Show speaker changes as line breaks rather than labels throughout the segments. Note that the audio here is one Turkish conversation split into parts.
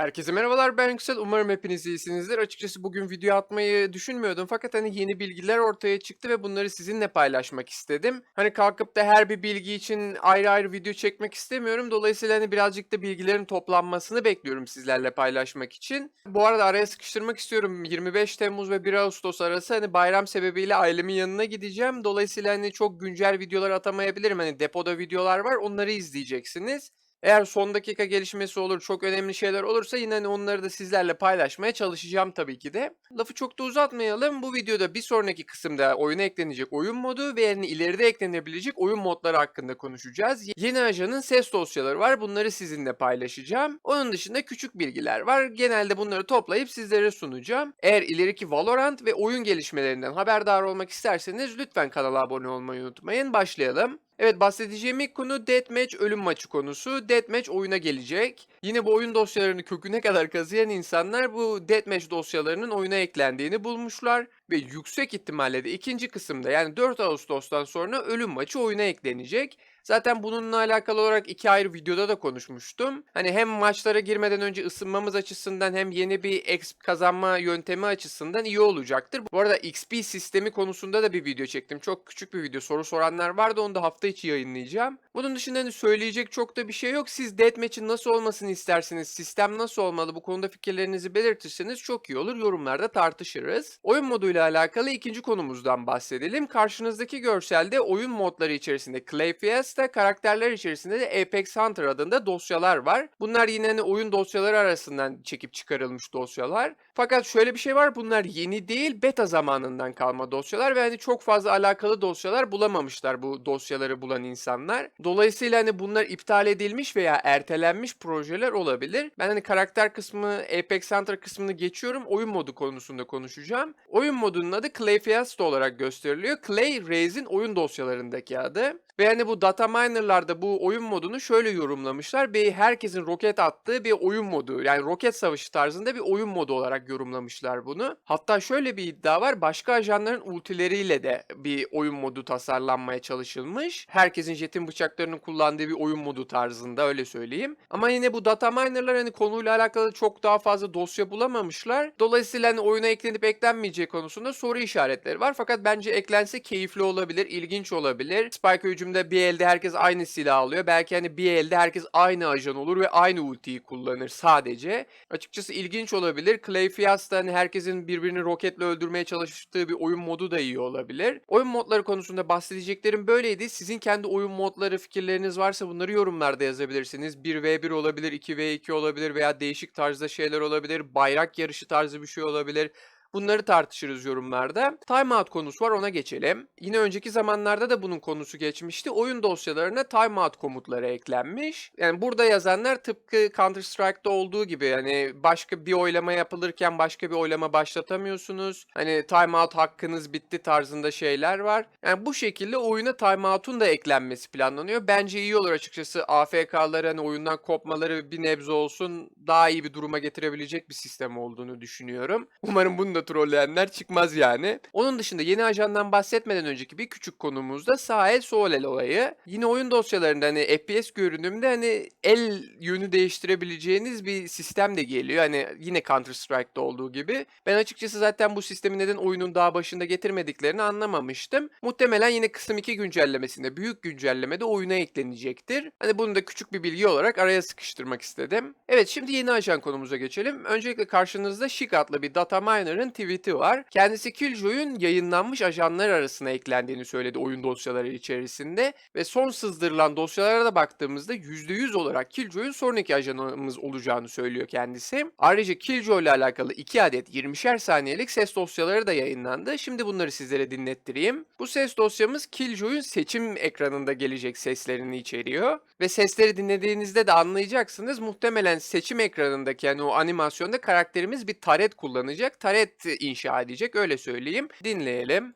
Herkese merhabalar ben Yüksel. Umarım hepiniz iyisinizdir. Açıkçası bugün video atmayı düşünmüyordum fakat hani yeni bilgiler ortaya çıktı ve bunları sizinle paylaşmak istedim. Hani kalkıp da her bir bilgi için ayrı ayrı video çekmek istemiyorum. Dolayısıyla hani birazcık da bilgilerin toplanmasını bekliyorum sizlerle paylaşmak için. Bu arada araya sıkıştırmak istiyorum. 25 Temmuz ve 1 Ağustos arası hani bayram sebebiyle ailemin yanına gideceğim. Dolayısıyla hani çok güncel videolar atamayabilirim. Hani depoda videolar var onları izleyeceksiniz. Eğer son dakika gelişmesi olur, çok önemli şeyler olursa yine hani onları da sizlerle paylaşmaya çalışacağım tabii ki de. Lafı çok da uzatmayalım. Bu videoda bir sonraki kısımda oyuna eklenecek oyun modu ve yani ileride eklenebilecek oyun modları hakkında konuşacağız. Yeni ajanın ses dosyaları var. Bunları sizinle paylaşacağım. Onun dışında küçük bilgiler var. Genelde bunları toplayıp sizlere sunacağım. Eğer ileriki Valorant ve oyun gelişmelerinden haberdar olmak isterseniz lütfen kanala abone olmayı unutmayın. Başlayalım. Evet bahsedeceğim ilk konu Deathmatch ölüm maçı konusu. Deathmatch oyuna gelecek. Yine bu oyun dosyalarını köküne kadar kazıyan insanlar bu Deathmatch dosyalarının oyuna eklendiğini bulmuşlar. Ve yüksek ihtimalle de ikinci kısımda yani 4 Ağustos'tan sonra ölüm maçı oyuna eklenecek. Zaten bununla alakalı olarak iki ayrı videoda da konuşmuştum. Hani hem maçlara girmeden önce ısınmamız açısından hem yeni bir XP kazanma yöntemi açısından iyi olacaktır. Bu arada XP sistemi konusunda da bir video çektim. Çok küçük bir video. Soru soranlar vardı. Onu da hafta içi yayınlayacağım. Bunun dışında hani söyleyecek çok da bir şey yok. Siz Deathmatch'in nasıl olmasını istersiniz? Sistem nasıl olmalı? Bu konuda fikirlerinizi belirtirseniz çok iyi olur. Yorumlarda tartışırız. Oyun moduyla alakalı ikinci konumuzdan bahsedelim. Karşınızdaki görselde oyun modları içerisinde Clay Fiesta, karakterler içerisinde de Apex Hunter adında dosyalar var. Bunlar yine hani oyun dosyaları arasından çekip çıkarılmış dosyalar. Fakat şöyle bir şey var. Bunlar yeni değil, beta zamanından kalma dosyalar ve hani çok fazla alakalı dosyalar bulamamışlar bu dosyaları bulan insanlar. Dolayısıyla hani bunlar iptal edilmiş veya ertelenmiş projeler olabilir. Ben hani karakter kısmı, Apex Hunter kısmını geçiyorum. Oyun modu konusunda konuşacağım. Oyun modunun adı Clay Fiesta olarak gösteriliyor. Clay, Raze'in oyun dosyalarındaki adı. Ve hani bu data miner'larda bu oyun modunu şöyle yorumlamışlar. Bir herkesin roket attığı bir oyun modu. Yani roket savaşı tarzında bir oyun modu olarak yorumlamışlar bunu. Hatta şöyle bir iddia var. Başka ajanların ultileriyle de bir oyun modu tasarlanmaya çalışılmış. Herkesin jetin bıçaklarını kullandığı bir oyun modu tarzında öyle söyleyeyim. Ama yine bu data miner'lar hani konuyla alakalı çok daha fazla dosya bulamamışlar. Dolayısıyla hani oyuna eklenip eklenmeyeceği konusunda soru işaretleri var. Fakat bence eklense keyifli olabilir, ilginç olabilir. Spike hücumda bir elde herkes aynı silah alıyor. Belki hani bir elde herkes aynı ajan olur ve aynı ultiyi kullanır sadece. Açıkçası ilginç olabilir. Clay Fiesta hani herkesin birbirini roketle öldürmeye çalıştığı bir oyun modu da iyi olabilir. Oyun modları konusunda bahsedeceklerim böyleydi. Sizin kendi oyun modları fikirleriniz varsa bunları yorumlarda yazabilirsiniz. 1v1 olabilir, 2v2 olabilir veya değişik tarzda şeyler olabilir. Bayrak yarışı tarzı bir şey olabilir. Bunları tartışırız yorumlarda. Timeout konusu var ona geçelim. Yine önceki zamanlarda da bunun konusu geçmişti. Oyun dosyalarına timeout komutları eklenmiş. Yani burada yazanlar tıpkı Counter Strike'da olduğu gibi yani başka bir oylama yapılırken başka bir oylama başlatamıyorsunuz. Hani timeout hakkınız bitti tarzında şeyler var. Yani bu şekilde oyuna timeout'un da eklenmesi planlanıyor. Bence iyi olur açıkçası. AFK'ları hani oyundan kopmaları bir nebze olsun daha iyi bir duruma getirebilecek bir sistem olduğunu düşünüyorum. Umarım bunu da trolleyenler çıkmaz yani. Onun dışında yeni ajandan bahsetmeden önceki bir küçük konumuzda sağ el olayı. Yine oyun dosyalarında hani FPS görünümde hani el yönü değiştirebileceğiniz bir sistem de geliyor. Hani yine Counter Strike'da olduğu gibi. Ben açıkçası zaten bu sistemi neden oyunun daha başında getirmediklerini anlamamıştım. Muhtemelen yine kısım 2 güncellemesinde büyük güncellemede oyuna eklenecektir. Hani bunu da küçük bir bilgi olarak araya sıkıştırmak istedim. Evet şimdi yeni ajan konumuza geçelim. Öncelikle karşınızda Chic adlı bir data miner'ın tweet'i var. Kendisi Killjoy'un yayınlanmış ajanlar arasına eklendiğini söyledi oyun dosyaları içerisinde. Ve son sızdırılan dosyalara da baktığımızda %100 olarak Killjoy'un sonraki ajanımız olacağını söylüyor kendisi. Ayrıca Killjoy ile alakalı 2 adet 20'şer saniyelik ses dosyaları da yayınlandı. Şimdi bunları sizlere dinlettireyim. Bu ses dosyamız Killjoy'un seçim ekranında gelecek seslerini içeriyor. Ve sesleri dinlediğinizde de anlayacaksınız. Muhtemelen seçim ekranındaki yani o animasyonda karakterimiz bir taret kullanacak. Taret inşa edecek öyle söyleyeyim. Dinleyelim.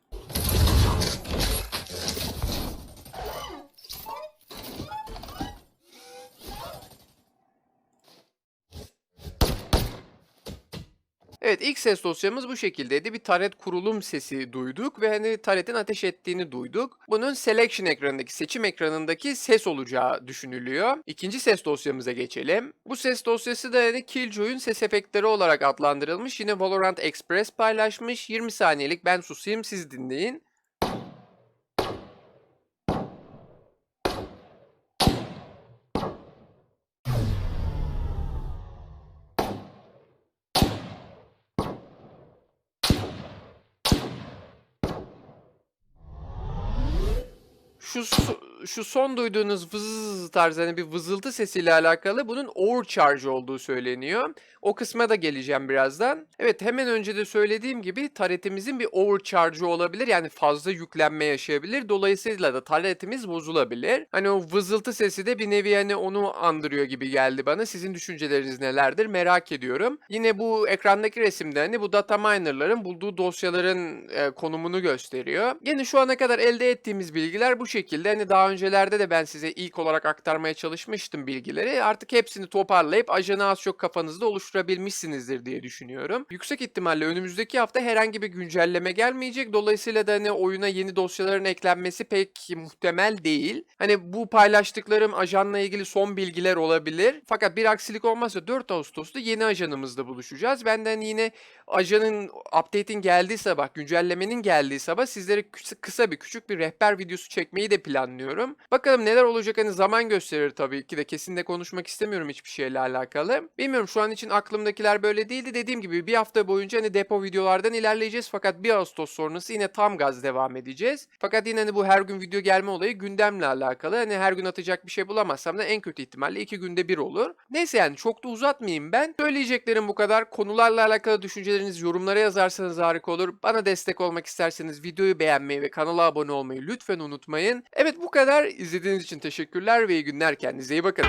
Evet ilk ses dosyamız bu şekildeydi. Bir taret kurulum sesi duyduk ve hani taretin ateş ettiğini duyduk. Bunun selection ekranındaki, seçim ekranındaki ses olacağı düşünülüyor. İkinci ses dosyamıza geçelim. Bu ses dosyası da hani Killjoy'un ses efektleri olarak adlandırılmış. Yine Valorant Express paylaşmış. 20 saniyelik ben susayım siz dinleyin. Şu so- şu son duyduğunuz vız tarzı hani bir vızıltı sesiyle alakalı bunun overcharge olduğu söyleniyor. O kısma da geleceğim birazdan. Evet hemen önce de söylediğim gibi taretimizin bir overcharge'ı olabilir. Yani fazla yüklenme yaşayabilir. Dolayısıyla da taretimiz bozulabilir. Hani o vızıltı sesi de bir nevi hani onu andırıyor gibi geldi bana. Sizin düşünceleriniz nelerdir merak ediyorum. Yine bu ekrandaki resimde hani bu data miner'ların bulduğu dosyaların e, konumunu gösteriyor. Yine şu ana kadar elde ettiğimiz bilgiler bu şekilde. Hani daha öncelerde de ben size ilk olarak aktarmaya çalışmıştım bilgileri. Artık hepsini toparlayıp ajanı az çok kafanızda oluşturabilmişsinizdir diye düşünüyorum. Yüksek ihtimalle önümüzdeki hafta herhangi bir güncelleme gelmeyecek. Dolayısıyla da hani oyuna yeni dosyaların eklenmesi pek muhtemel değil. Hani bu paylaştıklarım ajanla ilgili son bilgiler olabilir. Fakat bir aksilik olmazsa 4 Ağustos'ta yeni ajanımızda buluşacağız. Benden yine ajanın update'in geldiği sabah, güncellemenin geldiği sabah sizlere kısa bir küçük bir rehber videosu çekmeyi de planlıyorum. Bakalım neler olacak hani zaman gösterir tabii ki de kesin de konuşmak istemiyorum hiçbir şeyle alakalı. Bilmiyorum şu an için aklımdakiler böyle değildi. Dediğim gibi bir hafta boyunca hani depo videolardan ilerleyeceğiz fakat 1 Ağustos sonrası yine tam gaz devam edeceğiz. Fakat yine hani bu her gün video gelme olayı gündemle alakalı. Hani her gün atacak bir şey bulamazsam da en kötü ihtimalle 2 günde bir olur. Neyse yani çok da uzatmayayım ben. Söyleyeceklerim bu kadar. Konularla alakalı düşüncelerinizi yorumlara yazarsanız harika olur. Bana destek olmak isterseniz videoyu beğenmeyi ve kanala abone olmayı lütfen unutmayın. Evet bu kadar. İzlediğiniz için teşekkürler ve iyi günler. Kendinize iyi bakın.